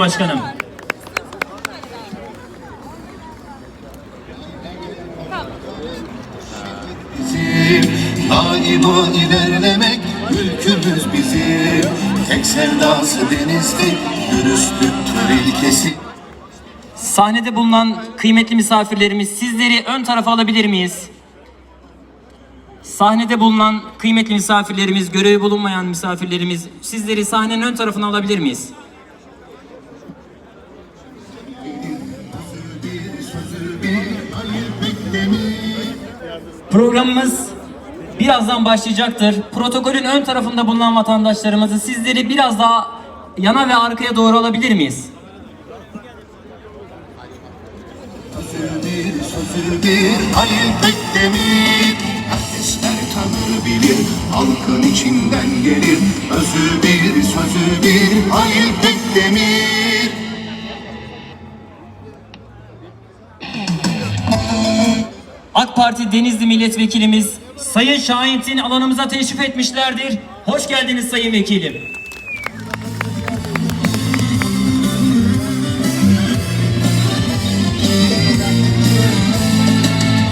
Başkanım. bizim Daima ilerlemek ülkümüz bizim Tek sevdası denizdi Dürüstlüktür ilkesi Sahnede bulunan kıymetli misafirlerimiz sizleri ön tarafa alabilir miyiz? Sahnede bulunan kıymetli misafirlerimiz, görevi bulunmayan misafirlerimiz sizleri sahnenin ön tarafına alabilir miyiz? Programımız birazdan başlayacaktır. Protokolün ön tarafında bulunan vatandaşlarımızı sizleri biraz daha yana ve arkaya doğru alabilir miyiz? Halkın içinden gelir Özü bir sözü bir Halil Bekdemir AK Parti Denizli Milletvekilimiz Sayın Şahintin alanımıza teşrif etmişlerdir. Hoş geldiniz Sayın Vekilim.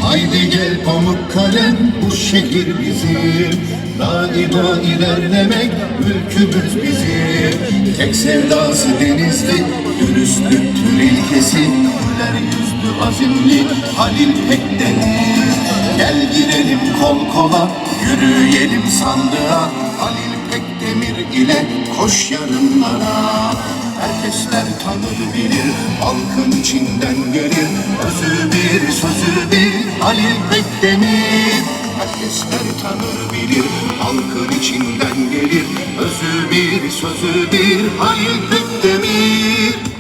Haydi gel Pamukkale bu şehir bizim Daima ilerlemek ülkümüz bizim Tek sevdası denizli dürüstlüktür ilkesi Güler yüzlü azimli Halil Pekdemir Gel girelim kol kola yürüyelim sandığa. Halil Pekdemir ile koş yarınlara. Herkesler tanır bilir, halkın içinden gelir. Özü bir, sözü bir, Halil Bekdemir Herkesler tanır bilir, halkın içinden gelir. Özü bir, sözü bir, Halil Bekdemir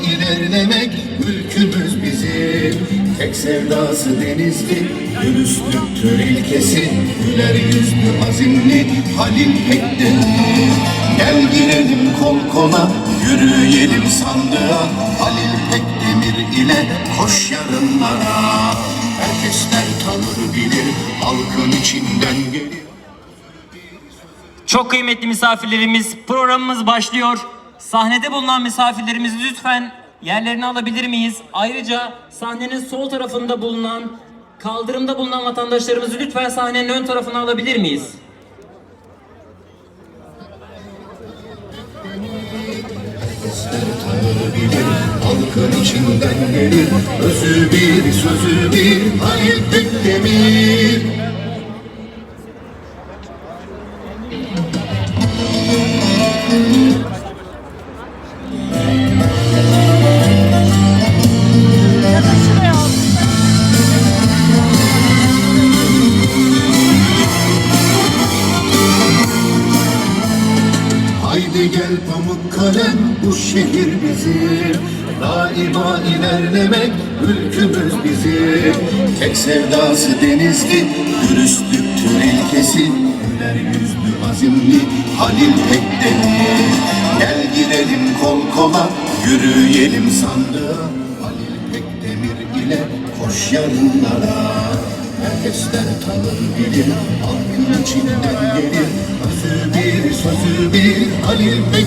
ilerlemek ülkümüz bizim. Tek sevdası denizli Dürüstlüktür ilkesi. Güler yüzlü azimli Halil Pekdemir Gel girelim kol kola Yürüyelim sandığa. Halil Pekdemir ile koş yarınlara. Herkesler tanır bilir Halkın içinden gelir. Çok kıymetli misafirlerimiz programımız başlıyor. Sahnede bulunan misafirlerimizi lütfen yerlerini alabilir miyiz? Ayrıca sahnenin sol tarafında bulunan kaldırımda bulunan vatandaşlarımızı lütfen sahnenin ön tarafına alabilir miyiz? Halkın içinden gelir Özü bir, sözü bir Halil Bekdemir Gel Pamukkale bu şehir bizim. Daima ilerlemek ülkümüz bizim. Tek sevdası denizli dürüstlüktür ilkesi Güler yüzlü azimli Halil Pekdemir Gel girelim kol kola yürüyelim sandığa. Halil Pekdemir ile koş yarınlara. Herkesler tanır bilir, halkın içinden gelir Özü